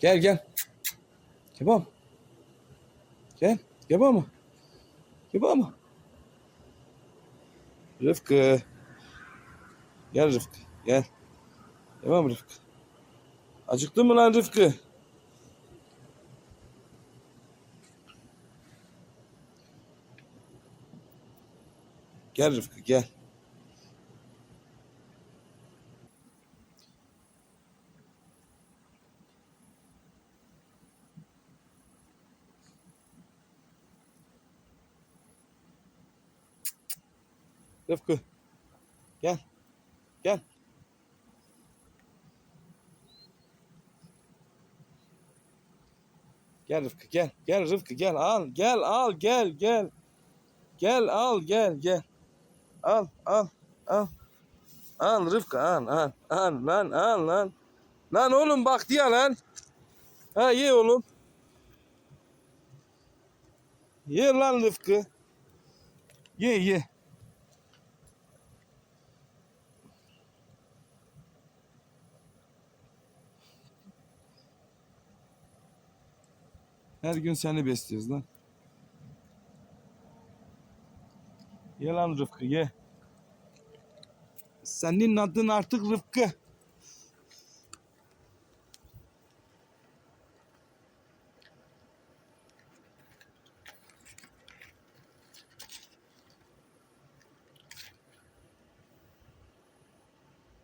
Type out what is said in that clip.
Gel gel. Kebap. Gel. Kebap mı? Kebap mı? Rıfkı. Gel Rıfkı. Gel. Tamam Rıfkı. Acıktın mı lan Rıfkı? Gel Rıfkı gel. Rıfkı. Gel. Gel. Gel Rıfkı gel. Gel Rıfkı gel al. Gel al gel gel. Gel al gel gel. Al al al. Al Rıfkı al al. Al lan al lan. Lan oğlum bak diye lan. Ha ye oğlum. Ye lan Rıfkı. Ye ye. Her gün seni besliyoruz lan. Ye lan Rıfkı ye. Senin adın artık Rıfkı.